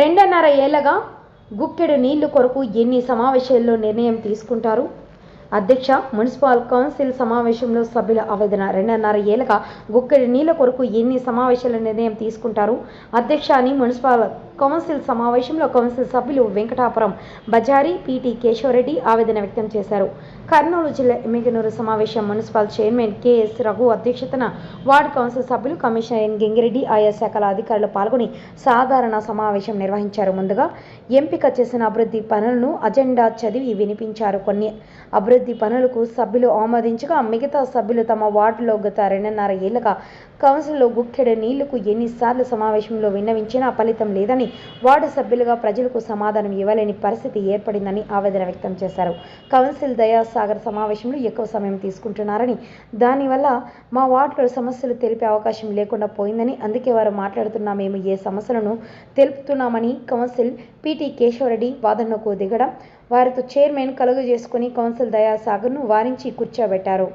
రెండున్నర ఏళ్ళగా గుక్కెడు నీళ్ళు కొరకు ఎన్ని సమావేశాల్లో నిర్ణయం తీసుకుంటారు? అధ్యక్ష మున్సిపల్ కౌన్సిల్ సమావేశంలో సభ్యుల ఆవేదన రెండున్నర ఏళ్ళగా గుక్కడి నీళ్ళ కొరకు ఎన్ని సమావేశాల నిర్ణయం తీసుకుంటారు? అధ్యక్ష అని మున్సిపల్ కౌన్సిల్ సమావేశంలో కౌన్సిల్ సభ్యులు వెంకటాపురం బజారి పిటి కేశవరెడ్డి ఆవేదన వ్యక్తం చేశారు. కర్నూలు జిల్లా ఎమ్మిగనూరు సమావేశం మున్సిపల్ చైర్మన్ కెఎస్ రఘు అధ్యక్షతన వార్డు కౌన్సిల్ సభ్యులు కమిషనర్ ఎన్ గింగిరెడ్డి ఆయా శాఖల అధికారులు పాల్గొని సాధారణ సమావేశం నిర్వహించారు. ముందుగా ఎంపిక చేసిన అభివృద్ధి పనులను అజెండా చదివి వినిపించారు. కొన్ని అభివృద్ధి పనులకు సభ్యులు ఆమోదించగా మిగతా సభ్యులు తమ వార్డులో గత రెండున్నర ఏళ్ళుగా కౌన్సిల్లో గుక్కెడు నీళ్ళకు ఎన్నిసార్లు సమావేశంలో విన్నవించినా ఫలితం లేదని వార్డు సభ్యులుగా ప్రజలకు సమాధానం ఇవ్వలేని పరిస్థితి ఏర్పడిందని ఆవేదన వ్యక్తం చేశారు. కౌన్సిల్ దయాసాగర్ సమావేశంలో ఎక్కువ సమయం తీసుకుంటున్నారని దానివల్ల మా వార్డులో సమస్యలు తెలిపే అవకాశం లేకుండా పోయిందని అందుకే వారు మాట్లాడుతున్నా మేము ఏ సమస్యలను తెలుపుతున్నామని కౌన్సిల్ పీటీ కేశవరెడ్డి వాదనకు దిగడం వారితో చైర్మన్ కలుగు చేసుకుని కౌన్సిల్ దయాసాగర్ను వారించి కూర్చోబెట్టారు.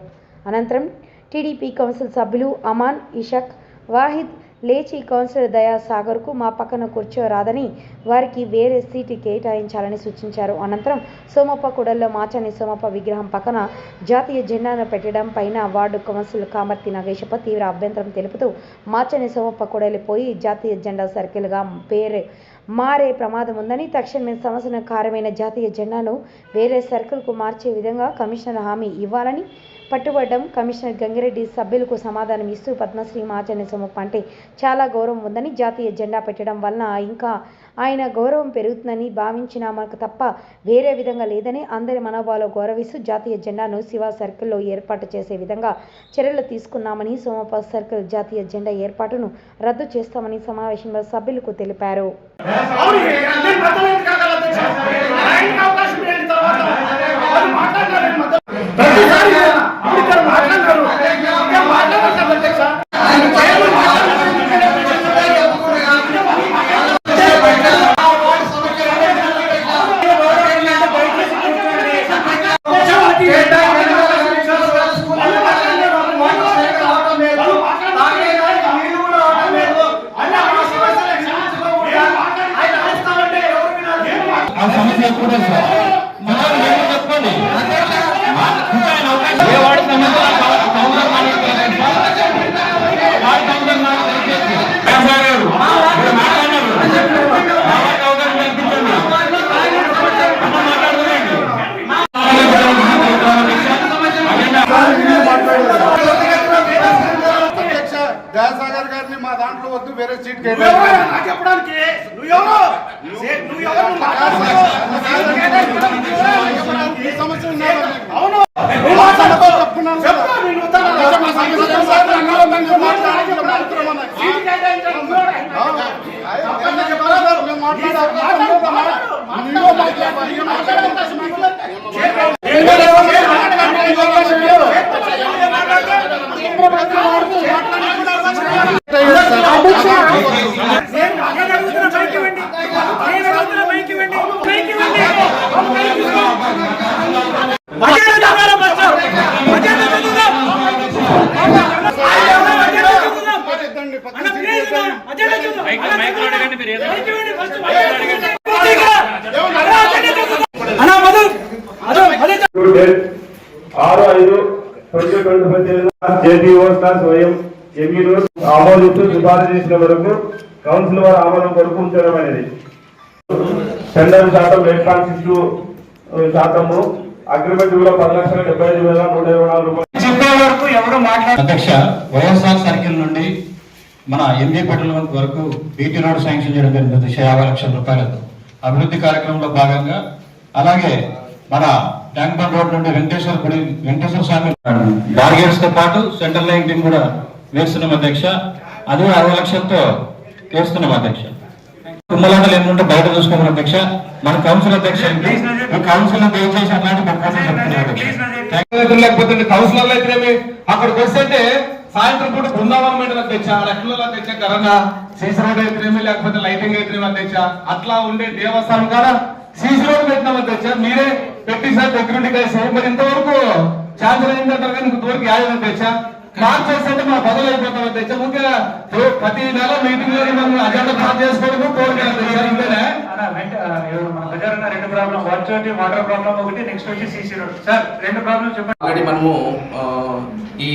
అనంతరం టీడీపీ కౌన్సిల్ సభ్యులు అమాన్ ఇషక్ వాహిద్ లేచి కౌన్సిలర్ దయాసాగర్కు మా పక్కన కూర్చోరాదని వారికి వేరే సీటు కేటాయించాలని సూచించారు. అనంతరం సోమప్ప కూడల్లో మాచని సోమప్ప విగ్రహం పక్కన జాతీయ జెండాను పెట్టడం పైన వార్డు కౌన్సిల్ కామర్తి నాగేశప్ప తీవ్ర అభ్యంతరం తెలుపుతూ మాచని సోమప్ప కూడలి పోయి జాతీయ జెండా సర్కిల్గా పేరు మారే ప్రమాదం ఉందని తక్షణమే సమస్యను కారమైన జాతీయ జెండాను వేరే సర్కిల్కు మార్చే విధంగా కమిషనర్ హామీ ఇవ్వాలని పట్టుబడ్డం కమిషనర్ గంగిరెడ్డి సభ్యులకు సమాధానం ఇస్తూ పద్మశ్రీ మాచని సోమప్ప అంటే చాలా గౌరవం ఉందని జాతీయ జెండా పెట్టడం వలన ఇంకా ఆయన గౌరవం పెరుగుతుందని భావించిన మనకు తప్ప వేరే విధంగా లేదని అందరి మనోభావాలు గౌరవిస్తూ జాతీయ జెండాను శివ సర్కిల్లో ఏర్పాటు చేసే విధంగా చర్యలు తీసుకున్నామని సోమప్ప సర్కిల్ జాతీయ జెండా ఏర్పాటును రద్దు చేస్తామని సమావేశంలో సభ్యులకు తెలిపారు. చెప్పడానికి నువ్వెవరు? అవును. నువ్వు మా సమస్య చెప్పుకున్నాను కదా. చెప్పు, నేను వద్దాను. అధ్యక్ష, మా సమస్య చెప్తాను. అన్నారు, మేము మాట్లాడాలి, మేము మాట్లాడమని. సీటు కేటాయించండి, నువ్వెవరు? అవును. ఆయన చెప్పారు, మేము మాట్లాడే అవకాశం లేదమ్మా. నువ్వు మాట్లాడు, నీకు మాట్లాడే అవకాశం లేదు. నేను మాట్లాడి అడుగుతున్న మైక్ ఇవ్వండి. నేను అడుగుతున్న మైక్ ఇవ్వండి. మైక్ ఇవ్వండి. మైక్ ఇవ్వండి. అజెండా చదవాలి ఫస్ట్. అజెండా చదువుదాం. అజెండా చదువుదాం. ఇద్దండి, పక్కన అన్న, సీట్ ప్లీజ్ ఇద్దండి. అన్న, అజెండా చదువు. అన్న, మైక్ ఇవ్వండి ఫస్ట్. పూర్తిగా. అన్న, అజెండా చదువుదాం. అన్న, మధు. మధు, మధు చదువు. డేట్ ఆరు ఐదు జేపీఓ స్టార్ స్వయం ఎమ్యూను ఆమోదిస్తూ సిఫారసు చేసిన వరకు కౌన్సిల్ వారి ఆమోదం కొరకు ఉంచడం అనేది టెండర్ శాతం ఎయిట్ పాయింట్ సిక్స్ శాతము. అగ్రిమెంట్ కూడా పది లక్షల డెబ్బై ఐదు వేల నూట ఇరవై నాలుగు రూపాయలు. చెప్పే వరకు ఎవరు మాట్లాడ అధ్యక్ష వైఎస్ఆర్ సర్కిల్ నుండి మన ఎంబీ పట్టణ వరకు బీటీ రోడ్ శాంక్షన్ చేయడం జరిగింది. యాభై లక్షల రూపాయలతో అభివృద్ధి కార్యక్రమంలో భాగంగా అలాగే మన ట్యాంక్ బండ్ రోడ్ నుండి వెంకటేశ్వర గుడి వెంకటేశ్వర స్వామి బార్గేట్స్తో పాటు సెంట్రల్ లైటింగ్ కూడా వేస్తున్నాం అధ్యక్ష. అది అరవై లక్షలతో వేస్తున్నాం అధ్యక్ష. కుమ్మలాటలు ఏమంటే బయట చూసుకోవాలి అధ్యక్ష. మన కౌన్సిల్ అధ్యక్ష కౌన్సిల్ దయచేసి లేకపోతే కౌన్సిలర్లు అయితేనేమి అక్కడికి వస్తే సాయంత్రం పూట బృందావనం మీటర్ అధ్యక్ష లక్ష్మీలో అధ్యక్ష కరోనా సీసీ రోడ్ అయితేనేమి లేకపోతే లైటింగ్ అయితేనేమి అధ్యక్ష అట్లా ఉండే దేవస్థానం కాడ సీసీ రోడ్ పెట్టినాం అధ్యక్ష మీరే పెట్టి సార్ దగ్గరుండి కలిసి మరి ఇంతవరకు ఛాన్స్ అయిందంటారు కానీ ఇంతవరకు యాదవ్ అధ్యక్ష మార్చేస్తే మా బదులు అయిపోతాం అధ్యక్ష ముఖ్యంగా ప్రతి నెల మీటింగ్లో మనం అజెండా పాస్ చేసుకోవడం కోరిక అధ్యక్ష ఇంతే ప్రాబ్లం వాటర్ వాటర్ ప్రాబ్లం ఒకటి నెక్స్ట్ వచ్చి సీసీ రోడ్ సార్ రెండు ప్రాబ్లమ్స్ చెప్పండి. ఆల్రెడీ మనము ఈ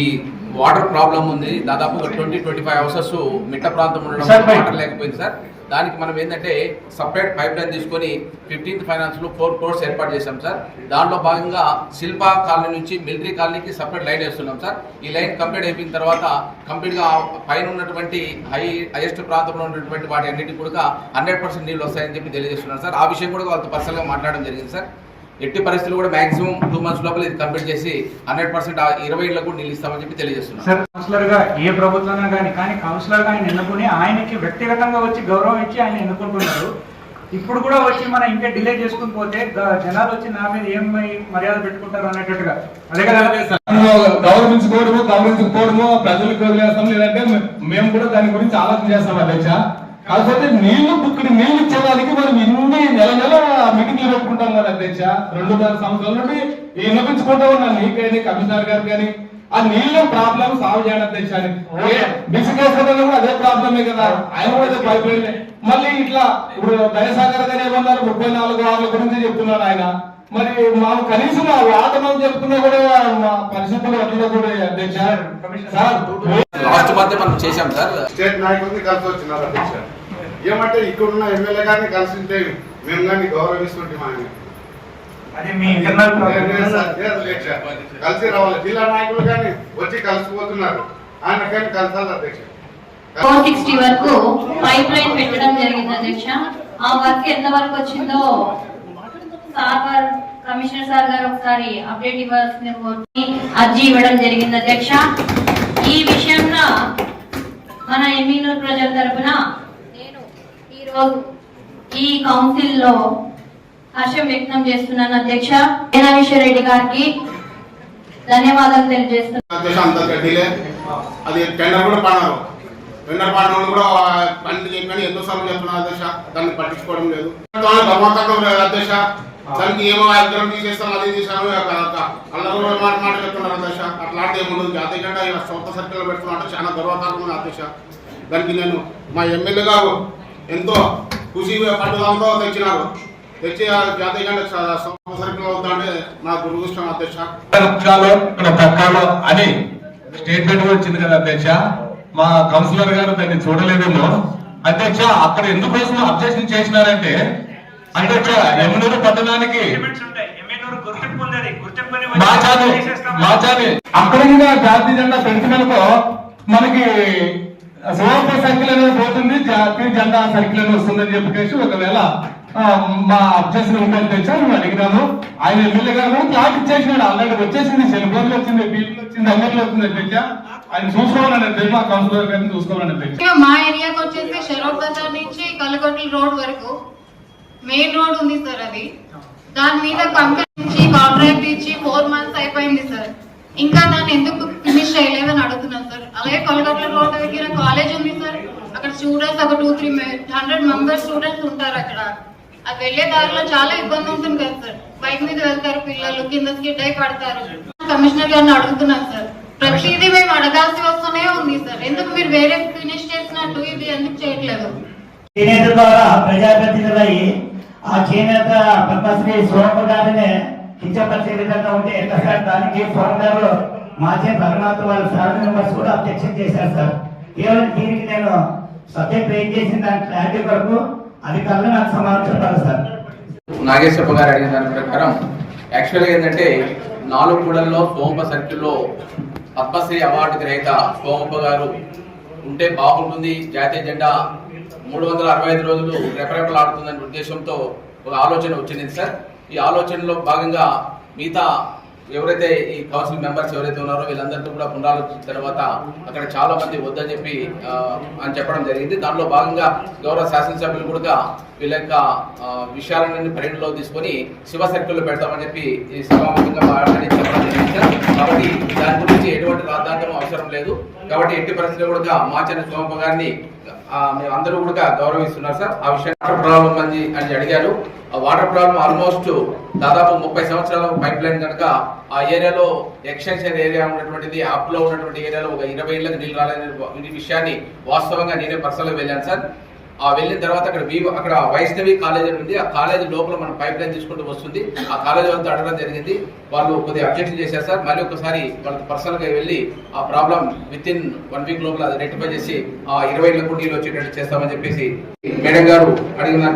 వాటర్ ప్రాబ్లం ఉంది. దాదాపు ట్వంటీ ట్వంటీ ఫైవ్ హౌసెస్ మిట్ట ప్రాంతం ఉండడం. వాటర్ లేకపోయింది సార్. దానికి మనం ఏంటంటే సపరేట్ పైప్ లైన్ తీసుకొని ఫిఫ్టీన్త్ ఫైనాన్స్లో ఫోర్ క్రోర్స్ ఏర్పాటు చేశాం సార్. దాంట్లో భాగంగా శిల్పా కాలనీ నుంచి మిలిటరీ కాలనీకి సపరేట్ లైన్ వేస్తున్నాం సార్. ఈ లైన్ కంప్లీట్ అయిపోయిన తర్వాత కంప్లీట్గా పైన ఉన్నటువంటి హై హైయెస్ట్ ప్రాంతంలో ఉన్నటువంటి వాటి అన్నిటికీ కూడా హండ్రెడ్ పర్సెంట్ నీళ్ళు వస్తాయని చెప్పి తెలియజేస్తున్నాను సార్. ఆ విషయం కూడా వాళ్ళతో పర్సనల్గా మాట్లాడడం జరిగింది సార్. ఎట్టి పరిస్థితులు కూడా మాక్సిమం టూ మంత్స్ లోపల ఇది కంప్లీట్ చేసి హండ్రెడ్ పర్సెంట్ ఇరవై ఇళ్ళకు నీళ్ళు ఇస్తామని చెప్పి తెలియజేస్తున్నాను సార్ కౌన్సిలర్గా ఏ ప్రభుత్వంలో కానీ కానీ కౌన్సిలర్గా ఆయన ఎన్నుకుని ఆయనకి వ్యక్తిగతంగా వచ్చి గౌరవం ఇచ్చి ఆయన ఎన్నుకుంటున్నారు. ఇప్పుడు కూడా వచ్చి మనం ఇంకా డిలే చేసుకుని పోతే జనాలు వచ్చి నా మీద ఏం మర్యాద పెట్టుకుంటారు అనేటట్టుగా? అదే కదా? గౌరవించుకోవడము గౌరవించకపోవడము ప్రజలకు వదిలేస్తాం లేదంటే మేము కూడా దాని గురించి ఆలోచన చేస్తాం అధ్యక్ష. కాకపోతే నీళ్ళు బుక్కుని నీళ్ళు ఇచ్చేదానికి మనం ఇన్ని నెల నెల మీటింగ్లు పెట్టుకుంటాం కదా అధ్యక్ష. రెండున్నర సంవత్సరాల నుండి వినిపించుకుంటా ఉన్నాను నీకైనా కమిషనర్ గారు కానీ. ఆ నీళ్ళ ప్రాబ్లం సాల్వ్ చేయండి అధ్యక్ష బిసికేశ్వరంలో కూడా అదే ప్రాబ్లమే కదా. ఆయన కూడా అదే పైప్ లైన్ మళ్ళీ ఇట్లా ఇప్పుడు దయసాగర్ గారు ఏమన్నారు? ముప్పై నాలుగు వార్ల గురించి చెప్తున్నారు ఆయన. మరి మాకు కనీసం ఆ వాదనం చెప్తున్నా కూడా మా పరిస్థితులు అట్లా కూడా అధ్యక్ష సార్ లాస్ట్ మంత్ మనం చేశాం సార్. స్టేట్ నాయకుల్ని కలిసి వచ్చినారు అధ్యక్ష ఏమంటే ఇక్కడున్న ఎమ్మెల్యే గారిని కలిసి ఉంటే మేము కానీ గౌరవిస్తుంటాం ఆయన. అది మీ ఇంటర్నల్ లేదు సార్, లేదు అధ్యక్ష. కలిసి రావాలి. జిల్లా నాయకులు కానీ వచ్చి కలిసిపోతున్నారు. ఆయన కానీ కలిసాలి అధ్యక్ష ఫోర్ సిక్స్టీ వరకు పైప్ లైన్ పెట్టడం జరిగింది అధ్యక్ష. ఆ వర్క్ ఎంత వరకు వచ్చిందో సార్ గారు కమిషనర్ సార్ గారు ఒకసారి అప్డేట్ ఇవ్వాల్సింది కోరి అర్జీ ఇవ్వడం జరిగింది అధ్యక్ష. ఈ విషయంలో మన ఎమ్మినూరు ప్రజల తరఫున నేను ఈరోజు ఈ కౌన్సిల్లో హర్షం వ్యక్తం చేస్తున్నాను అధ్యక్ష. జనావిశ్వర రెడ్డి గారికి ధన్యవాదాలు తెలియజేస్తున్నాను. అది టెండర్ కూడా పడినారు టెండర్ పడిన కూడా పని చెప్పని ఎంతో సార్లు చెప్తున్నాను అధ్యక్ష. దాన్ని పట్టించుకోవడం లేదు. ధర్మాకం లేదు అధ్యక్ష. దానికి ఏమో ఇద్దరం తీసేస్తాం అది చేశాను అందరూ మాట మాట చెప్తున్నారు అధ్యక్ష. అట్లాంటి ఏముండదు. జాతీయ జెండా ఇలా సొంత సర్కిల్ పెడుతున్నా చాలా గర్వకారణం అధ్యక్ష. దానికి నేను మా ఎమ్మెల్యే గారు ఎంతో ఖుషి పట్టుదలతో తెచ్చినారు. తెచ్చి ఆ జాతీయ జెండా సొంత సర్కిల్ అవుతుంటే నా దురదృష్టం అధ్యక్ష. అని స్టేట్మెంట్ వచ్చింది కదా అధ్యక్ష. మా కౌన్సిలర్ గారు దాన్ని చూడలేదేమో. అధ్యక్ష అక్కడ ఎందుకోసం అబ్జెక్షన్ చేసినారంటే అధ్యక్ష ఎమ్మెనూరు పట్టణానికి? ఉంటాయి. ఎమ్మెల్యేలు గుర్తింపు ఉంది అది గుర్తింపుని మాచాని మాచాని అక్కడ కూడా జాతీయ జెండా పెంచిననుకో మనకి సువర్ణ సర్కిల్ అనేది పోతుంది జాతీయ జెండా సర్కిల్ అనేది వస్తుందని చెప్పేసి ఒకవేళ మా అబ్జెక్షన్ ఉందని తెచ్చా నువ్వు అడిగినాను. ఆయన ఎమ్మెల్యే గారు క్లాస్ ఇచ్చేసినాడు. ఆల్రెడీ వచ్చేసింది. సెల్ ఫోన్లు వచ్చింది టీవీలు వచ్చింది అన్నిట్లో వచ్చింది అధ్యక్ష ఆయన చూసుకోవాలని అధ్యక్ష మా కౌన్సిలర్ గారిని చూసుకోవాలని మా ఏరియాకి వచ్చేసి షెరూర్ బజార్ నుంచి కలగొట్ల రోడ్ వరకు మెయిన్ రోడ్ ఉంది సార్ అది. దాని మీద కంపెనీ ఇచ్చి కాంట్రాక్ట్ ఇచ్చి ఫోర్ మంత్స్ అయిపోయింది సార్. ఇంకా దాన్ని ఎందుకు ఫినిష్ చేయలేదని అడుగుతున్నాను సార్. అలాగే కొలగట్ల రోడ్ దగ్గర కాలేజ్ ఉంది సార్. అక్కడ స్టూడెంట్స్ ఒక two three hundred members students ఉంటారు అక్కడ. అది వెళ్ళే దారిలో చాలా ఇబ్బంది ఉంటుంది కదా సార్. బైక్ మీద వెళ్తారు పిల్లలు కింద స్కిడ్ అయి పడతారు. కమిషనర్ గారిని అడుగుతున్నాను సార్. ప్రతిదీ మేము అడగాల్సి వస్తూనే ఉంది సార్. ఎందుకు మీరు వేరే ఫినిష్ చేసినట్టు? ఇది ఎందుకు చేయట్లేదు? చేనేత ద్వారా ప్రజాప్రతినిధులై ఆ చేనేత పద్మశ్రీ సోమ గారిని కించపరిచే విధంగా ఉంటే ఎట్లా సార్? దానికి సోమ గారు మాచే భగనాథ్ వాళ్ళ ఫ్యామిలీ మెంబర్స్ కూడా అబ్జెక్షన్ చేశారు సార్. కేవలం దీనికి నేను సబ్జెక్ట్ రేజ్ చేసిన దాని క్లారిటీ కొరకు అధికారులు నాకు సమాధానం చెప్పాలి సార్. నాగేశ్వరప్ప గారు అడిగిన దాని ప్రకారం యాక్చువల్గా ఏంటంటే నాలుగు కూడల్లో సోమప సర్కిల్లో పద్మశ్రీ అవార్డు గ్రహీత సోమప్ప గారు ఉంటే బాగుంటుంది జాతీయ జెండా మూడు వందల అరవై ఐదు రోజులు రెపరెపలాడుతుందనే ఉద్దేశంతో ఒక ఆలోచన వచ్చింది సార్. ఈ ఆలోచనలో భాగంగా మిగతా ఎవరైతే ఈ కౌన్సిల్ మెంబర్స్ ఎవరైతే ఉన్నారో వీళ్ళందరితో కూడా పునరాలోచించిన తర్వాత అక్కడ చాలా మంది వద్దని చెప్పి అని చెప్పడం జరిగింది. దానిలో భాగంగా గౌరవ శాసనసభ్యులు కూడా వీళ్ళ యొక్క విషయాలన్నీ పరిగణలో తీసుకొని శివ సర్కిల్లో పెడతామని చెప్పి ఈ సభాముఖంగా మాట్లాడి చెప్పడం జరిగింది సార్. కాబట్టి దాని గురించి ఎటువంటి రాద్ధాంతం అవసరం లేదు. కాబట్టి ఎట్టి పరిస్థితుల్లో కూడా మాచని సోమప్ప గారిని మేము అందరూ కూడా గౌరవిస్తున్నారు సార్. ఆ విషయం వాటర్ ప్రాబ్లం అని అని అడిగారు. ఆ వాటర్ ప్రాబ్లం ఆల్మోస్ట్ దాదాపు ముప్పై సంవత్సరాల పైప్ లైన్ కనుక ఆ ఏరియాలో ఎక్స్టెన్షన్ ఏరియా ఉన్నటువంటిది అప్లో ఉన్నటువంటి ఏరియాలో ఒక ఇరవై ఏళ్ళకి నీళ్ళు రాలేని విషయాన్ని వాస్తవంగా నేనే పర్సనల్గా వెళ్ళాను సార్. ఆ వెళ్ళిన తర్వాత అక్కడ వి- అక్కడ వైష్ణవి కాలేజ్ అని ఉంది. ఆ కాలేజ్ లోపల మనం పైప్ లైన్ తీసుకుంటూ వస్తుంది. ఆ కాలేజ్ వాళ్ళతో అడగడం జరిగింది. వాళ్ళు కొద్దిగా అబ్జెక్షన్ చేశారు సార్. మళ్ళీ ఒకసారి వాళ్ళకి పర్సనల్గా వెళ్ళి ఆ problem with in one week లోపల అది రెక్టిఫై చేసి ఆ ఇరవై ఏళ్ళ నీళ్ళు వచ్చేటట్టు చేస్తామని చెప్పేసి మేడం గారు అడిగిన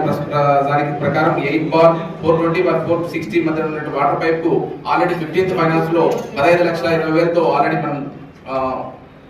దానికి ప్రకారం eight bar four twenty bar four sixty మధ్య ఉన్నటువంటి వాటర్ పైప్ ఆల్రెడీ ఫిఫ్టీన్త్ ఫైనాన్స్లో పదహైదు లక్షల ఇరవై వేలతో ఆల్రెడీ మనం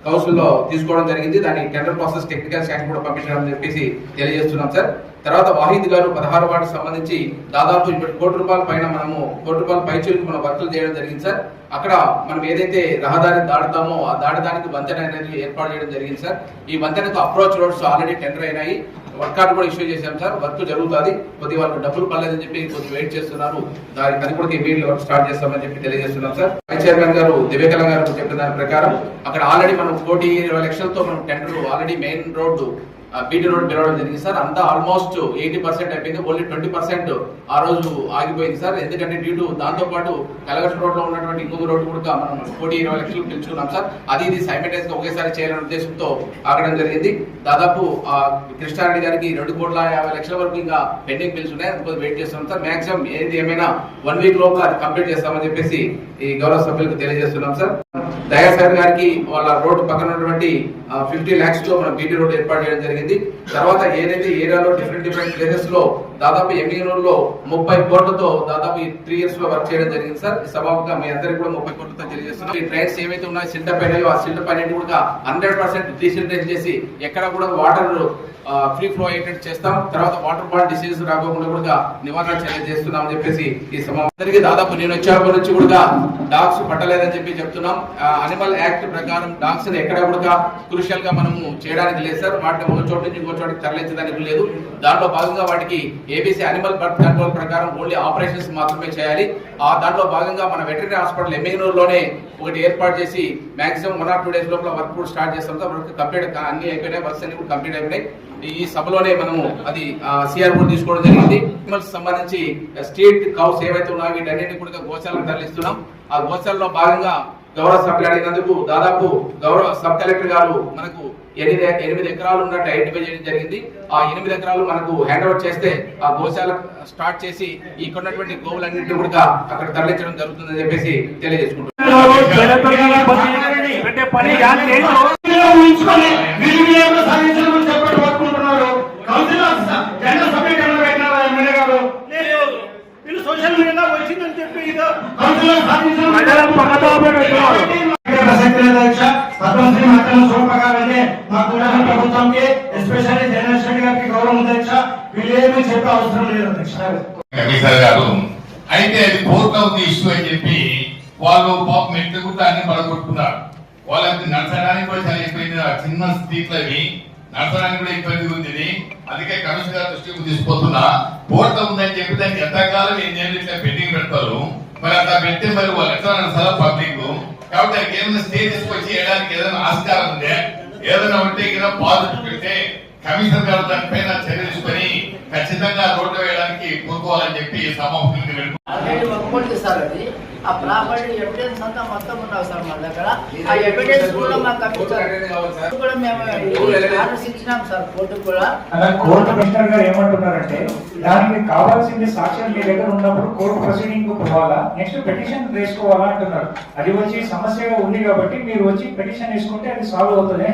కౌన్సిల్లో తీసుకోవడం జరిగింది. దాని టెండర్ ప్రాసెస్ టెక్నికల్ శాఖ కూడా పంపించడం అని చెప్పేసి తెలియజేస్తున్నాం సార్. తర్వాత వాహిద్ గారు పదహారు వాటికి సంబంధించి దాదాపు ఇప్పుడు కోటి రూపాయల పైన మనము కోటి రూపాయల పైచీలకు మనం వర్కులు చేయడం జరిగింది సార్. అక్కడ మనం ఏదైతే రహదారి దాడుతామో ఆ దాడడానికి వంతెన అనేది ఏర్పాటు చేయడం జరిగింది సార్. ఈ వంతెనకు అప్రోచ్ రోడ్స్ ఆల్రెడీ టెండర్ అయినాయి. వర్క్ కార్డు కూడా ఇష్యూ చేశాం సార్. వర్క్ జరుగుతుంది. కొద్ది వాళ్ళకి డబ్బులు పర్లేదని చెప్పి కొద్దిగా వెయిట్ చేస్తున్నారు. దానికి అది కూడా ఇమీడియట్ వర్క్ స్టార్ట్ చేస్తామని చెప్పి తెలియజేస్తున్నాం సార్. వైస్ చైర్మన్ గారు దివేకల గారు చెప్పిన దాని ప్రకారం అక్కడ ఆల్రెడీ మనం కోటి ఇరవై లక్షలతో మనం tender already main road BT road పిలవడం జరిగింది సార్. అంతా ఆల్మోస్ట్ ఎయిటీ పర్సెంట్ అయిపోయింది. ఓన్లీ ట్వంటీ పర్సెంట్ ఆ రోజు ఆగిపోయింది సార్. ఎందుకంటే డ్యూ టు దాంతో పాటు కలగట్ట రోడ్లో ఉన్నటువంటి ఇంకొక రోడ్డు కూడా మనం కోటి ఇరవై లక్షలు పిలుచుకున్నాం సార్. అది ఇది సైమల్టేస్గా ఒకేసారి చేయాలనే ఉద్దేశంతో ఆగడం జరిగింది. దాదాపు ఆ కృష్ణారెడ్డి గారికి రెండు కోట్ల యాభై లక్షల వరకు ఇంకా పెండింగ్ బిల్స్ ఉన్నాయి. అది వెయిట్ చేస్తున్నాం సార్. మాక్సిమం ఏది ఏమైనా వన్ వీక్ లోపల అది కంప్లీట్ చేస్తామని చెప్పేసి ఈ గౌరవ సభ్యులకు తెలియజేస్తున్నాం సార్. దయా సార్ గారికి వాళ్ళ రోడ్డు పక్కన ఉన్నటువంటి ఫిఫ్టీ ల్యాక్స్లో మనం బీటీ రోడ్ ఏర్పాటు చేయడం జరిగింది. తర్వాత ఏదైతే ఏరియాలో డిఫరెంట్ డిఫరెంట్ ప్లేసెస్లో దాదాపు ఎమ్మిగనూరు లో ముప్పై కోట్లతో దాదాపు త్రీ ఇయర్స్లో వర్క్ చేయడం జరిగింది సార్. ఈ సభాముగా మీ అందరికి కూడా ముప్పై కోట్లతో తెలియజేస్తున్నాం. ఈ ట్రైన్స్ ఏవైతే ఉన్నాయో సిల్టప్ అయినాయో ఆ సిల్టప్ అనేది కూడా హండ్రెడ్ పర్సెంట్ డీసిల్టైజ్ చేసి ఎక్కడ కూడా వాటర్ ఫ్రీ ఫ్లో అయ్యేటట్టు చేస్తాం. తర్వాత వాటర్ బాల్ డిసీజెస్ రాకుండా కూడా నివారణ చర్య చేస్తున్నాం అని చెప్పేసి ఈ సమావేశానికి దాదాపు నేను వచ్చేప్పటి నుంచి కూడా డాగ్స్ పట్టలేదని చెప్పి చెప్తున్నాం. అనిమల్ యాక్ట్ ప్రకారం డాగ్స్ ఎక్కడ కూడా క్రూషియల్గా మనము చేయడానికి లేదు సార్. వాటిని ఒక చోటు నుంచి ఇంకో చోటికి తరలించడానికి లేదు. దాంట్లో భాగంగా వాటికి ఏబీసీ అనిమల్ బర్త్ కంట్రోల్ ప్రకారం ఓన్లీ ఆపరేషన్స్ మాత్రమే చేయాలి. ఆ దాంట్లో భాగంగా మన వెటరీ హాస్పిటల్ ఎమ్మెగనూరులోనే ఒకటి ఏర్పాటు చేసి maximum one or two days లోపల వర్క్ కూడా స్టార్ట్ చేస్తాం. వర్క్ కంప్లీట్ అన్ని అయిపోయినాయి వర్క్స్ అన్ని కూడా కంప్లీట్ అయిపోయినాయి. ఈ సభలోనే మనము అది సిఆర్ కూడా తీసుకోవడం జరిగింది. Animals సంబంధించి స్ట్రీట్ కౌస్ ఏవైతే ఉన్నాయో వీటన్నిటిని కూడా గోశాలకు తరలిస్తున్నాం. ఆ గోశాలలో భాగంగా గౌరవ సభ్యులు అడిగినందుకు దాదాపు గౌరవ సబ్ కలెక్టర్ గారు మనకు ఎనిమిది ఎనిమిది ఎకరాలు ఉన్నట్టు ఐడెంటిఫై చేయడం జరిగింది. ఆ ఎనిమిది ఎకరాలు మనకు హ్యాండ్ ఓవర్ చేస్తే ఆ గోశాల స్టార్ట్ చేసి ఇక్కడ ఉన్నటువంటి గోవులన్నింటినీ కూడా అక్కడ తరలించడం జరుగుతుందని చెప్పేసి తెలియజేసుకుంటున్నాం పెట్టే పని యాడ్ లేదు. ఉంచుకొని నిర్వీర్యంగా సాధించడం చెప్పి పట్టుకుంటున్నారు కౌన్సిలర్ జనరల్ సమీకరణ పెట్టినారా ఎమ్మెల్యే గారు వీళ్ళు సోషల్ మీడియాలో వచ్చిందని చెప్పి ఇదో కౌన్సిలర్ సాధించడం ప్రజలకు పక్కతో పెడుతున్నారు. ప్రసక్తి లేదు అధ్యక్ష పద్మశ్రీ మక్కల సోమగారంటే మా కూడా ప్రభుత్వంకి ఎస్పెషల్లీ జగన్ రెడ్డి గారికి గౌరవం ఉంది అధ్యక్ష వీళ్ళు ఏమీ చెప్పే అవసరం లేదు అధ్యక్ష కమిషనర్ గారు అయితే అది కోర్ట్ ఆఫ్ ది ఇష్యూ అని చెప్పి వాళ్ళు పాపం కూడా అన్ని పడగొట్టుకున్నారు. వాళ్ళకి నడచడానికి కూడా చాలా అయిపోయింది ఆ చిన్న స్ట్రీట్లు నడచడానికి కూడా ఇబ్బంది ఉంది అందుకే కమిషన్ గారి దృష్టికి తీసుకుపోతున్నా. కోర్టు ఉందని చెప్పి దానికి ఎంతకాలం ఎన్నేళ్ళు ఇట్లా పెండింగ్ పెడతారు? మరి అట్లా పెడితే మరి వాళ్ళు ఎట్లా నడచాలా పబ్లిక్ కాబట్టి దానికి ఏమైనా స్టే తీసుకొచ్చి వేయడానికి ఏదైనా ఆస్కారం ఉందే? ఏదైనా ఉంటే ఇక్కడ పాజిటివ్ పెడితే కమిషనర్ గారు దానిపైన చర్య తీసుకొని ఖచ్చితంగా రోడ్డు వేయడానికి కోరుకోవాలని చెప్పి సమాపంగా సార్ అది. ఆ ప్రాపర్టీ ఎవిడెన్స్ అంతా మొత్తం ఉన్నావు సార్ మన దగ్గర. ఆ ఎవిడెన్స్ కూడా మాకు కమిషన్ కూడా మేము ఆర్డర్స్ ఇచ్చినాం సార్ కోర్టు కూడా. కోర్టు కమిషనర్ గారు ఏమంటున్నారంటే దానికి కావాల్సింది సాక్ష్యం మీ దగ్గర ఉన్నప్పుడు కోర్టు ప్రొసీడింగ్ పోవాలా? నెక్స్ట్ పెటిషన్ వేసుకోవాలా అంటున్నారు. అది వచ్చి సమస్యగా ఉంది కాబట్టి మీరు వచ్చి పెటిషన్ వేసుకుంటే అది సాల్వ్ అవుతుంది